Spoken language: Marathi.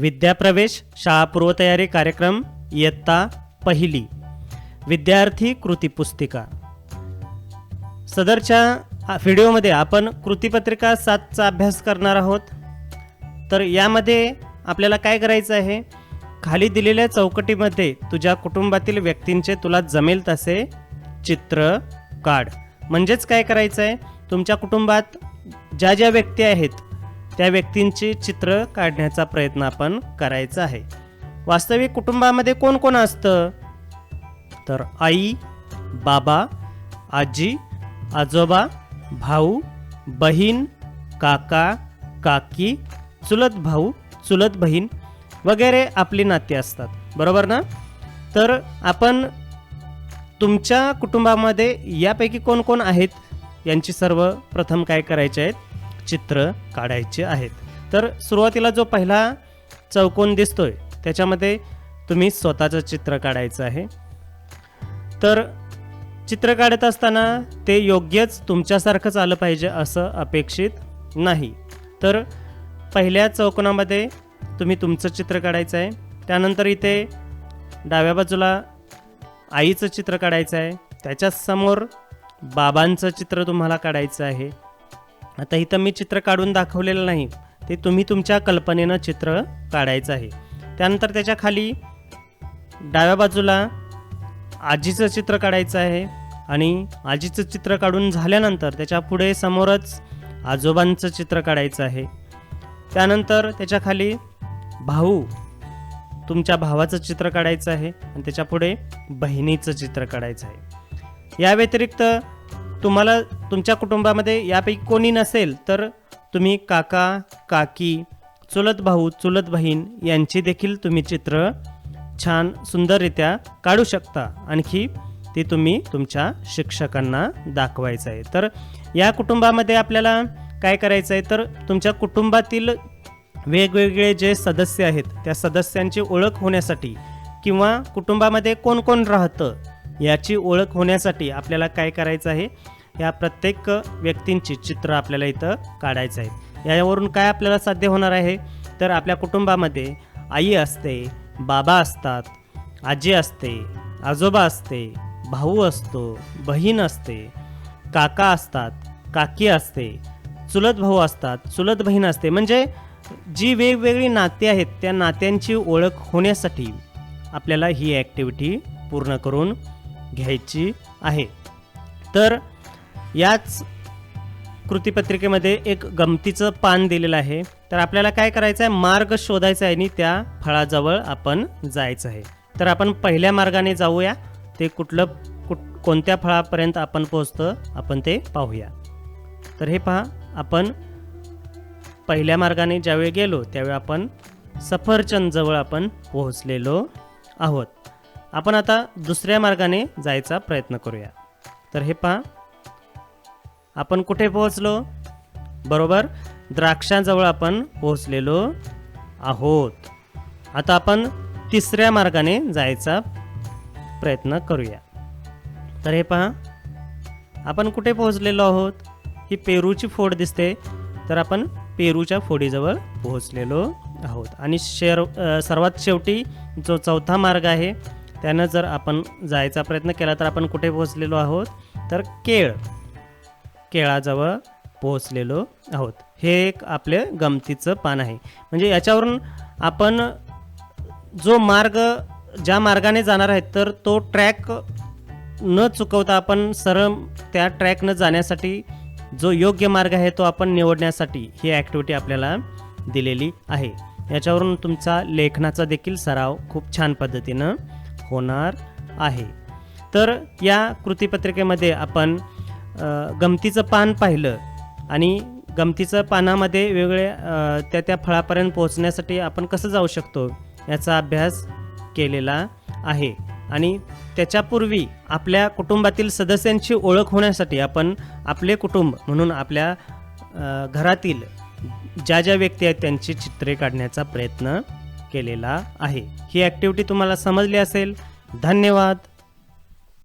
विद्याप्रवेश शाळा पूर्वतयारी कार्यक्रम इयत्ता पहिली. विद्यार्थी कृती पुस्तिका. सदरच्या व्हिडिओमध्ये आपण कृतीपत्रिका सातचा अभ्यास करणार आहोत. तर यामध्ये आपल्याला काय करायचं आहे? खाली दिलेल्या चौकटीमध्ये तुझ्या कुटुंबातील व्यक्तींचे तुला जमेल तसे चित्र काढ. म्हणजेच काय करायचं आहे तुमच्या कुटुंबात ज्या ज्या व्यक्ती आहेत त्या व्यक्तींची चित्र काढण्याचा प्रयत्न आपण करायचा आहे. वास्तविक कुटुंबामध्ये कोण कोण असतं? तर आई बाबा आजी आजोबा भाऊ बहीण काका काकी चुलत भाऊ चुलत बहीण वगैरे आपली नाती असतात. बरोबर ना? तर आपण तुमच्या कुटुंबामध्ये यापैकी कोण कोण आहेत? यांची सर्व प्रथम काय करायचे आहेत? चित्र काढायचे आहेत. तर सुरुवातीला जो पहिला चौकोन दिसतोय त्याच्यामध्ये तुम्ही स्वतःचं चित्र काढायचं आहे. तर चित्र काढत असताना ते योग्यच तुमच्यासारखंच आलं पाहिजे असं अपेक्षित नाही. तर पहिल्या चौकोनामध्ये तुम्ही तुमचं चित्र काढायचं आहे. त्यानंतर इथे डाव्या बाजूला आईचं चित्र काढायचं आहे. त्याच्यासमोर बाबांचं चित्र तुम्हाला काढायचं आहे. आता इथं मी चित्र काढून दाखवलेलं नाही. ते तुम्ही तुमच्या कल्पनेनं चित्र काढायचं आहे. त्यानंतर त्याच्याखाली डाव्या बाजूला आजीचं चित्र काढायचं आहे आणि आजीचं चित्र काढून झाल्यानंतर त्याच्या पुढे समोरच आजोबांचं चित्र काढायचं आहे. त्यानंतर त्याच्याखाली भाऊ तुमच्या भावाचं चित्र काढायचं आहे आणि त्याच्या पुढे बहिणीचं चित्र काढायचं आहे. या व्यतिरिक्त तुम्हाला तुमच्या कुटुंबामध्ये यापैकी कोणी नसेल तर तुम्ही काका काकी चुलत भाऊ चुलत बहीण यांची देखील तुम्ही चित्र छान सुंदररित्या काढू शकता. आणखी ती तुम्ही तुमच्या शिक्षकांना दाखवायचं आहे. तर या कुटुंबामध्ये आपल्याला काय करायचं आहे? तर तुमच्या कुटुंबातील वेगवेगळे जे सदस्य आहेत त्या सदस्यांची ओळख होण्यासाठी किंवा कुटुंबामध्ये कोण कोण राहतं याची ओळख होण्यासाठी आपल्याला काय करायचं आहे? ह्या प्रत्येक व्यक्तींची चित्र आपल्याला इथं काढायचं आहे. यावरून काय आपल्याला साध्य होणार आहे? तर आपल्या कुटुंबामध्ये आई असते बाबा असतात आजी असते आजोबा असते भाऊ असतो बहीण असते काका असतात काकी असते चुलत भाऊ असतात चुलत बहीण असते. म्हणजे जी वेगवेगळी नाते आहेत त्या नात्यांची ओळख होण्यासाठी आपल्याला ही ॲक्टिव्हिटी पूर्ण करून घ्यायची आहे. तर याच कृतीपत्रिकेमध्ये एक गमतीचं पान दिलेलं आहे. तर आपल्याला काय करायचं आहे मार्ग शोधायचा आहे आणि त्या फळाजवळ आपण जायचं आहे. तर आपण पहिल्या मार्गाने जाऊया. ते कुठलं कुठ कोणत्या फळापर्यंत आपण पोहोचतं आपण ते पाहूया. तर हे पहा आपण पहिल्या मार्गाने ज्यावेळी गेलो त्यावेळी आपण सफरचंदजवळ आपण पोहोचलेलो आहोत. आपण आता दुसऱ्या मार्गाने जायचा प्रयत्न करूया. तर हे पहा आपण कुठे पोहोचलो? बरोबर द्राक्षांजवळ आपण पोहोचलेलो आहोत. आता आपण तिसऱ्या मार्गाने जायचा प्रयत्न करूया. तर हे पहा आपण कुठे पोहोचलेलो आहोत? ही पेरूची फोड दिसते. तर आपण पेरूच्या फोडीजवळ पोहोचलेलो आहोत. आणि शेर सर्वात शेवटी जो चौथा मार्ग आहे त्यानं जर आपण जायचा प्रयत्न केला तर आपण कुठे पोहोचलेलो आहोत? तर केळ. केळाजवळ पोहोचलेलो आहोत. हे एक आपले गमतीचं पान आहे. म्हणजे याच्यावरून आपण जो मार्ग ज्या मार्गाने जाणार आहेत तर तो ट्रॅक न चुकवता आपण सरळ त्या ट्रॅकनं जाण्यासाठी जो योग्य मार्ग आहे तो आपण निवडण्यासाठी ही ॲक्टिव्हिटी आपल्याला दिलेली आहे. याच्यावरून तुमचा लेखनाचा देखील सराव खूप छान पद्धतीनं होणार आहे. तर या कृतीपत्रिकेमध्ये आपण गमतीचं पान पाहिलं आणि गमतीचं पानामध्ये वेगवेगळे त्या त्या फळापर्यंत पोहोचण्यासाठी आपण कसं जाऊ शकतो याचा अभ्यास केलेला आहे. आणि त्याच्यापूर्वी आपल्या कुटुंबातील सदस्यांची ओळख होण्यासाठी आपण आपले कुटुंब म्हणून आपल्या घरातील ज्या ज्या व्यक्ती आहेत त्यांची चित्रे काढण्याचा प्रयत्न केलेला आहे. ही ॲक्टिव्हिटी तुम्हाला समजली असेल. धन्यवाद.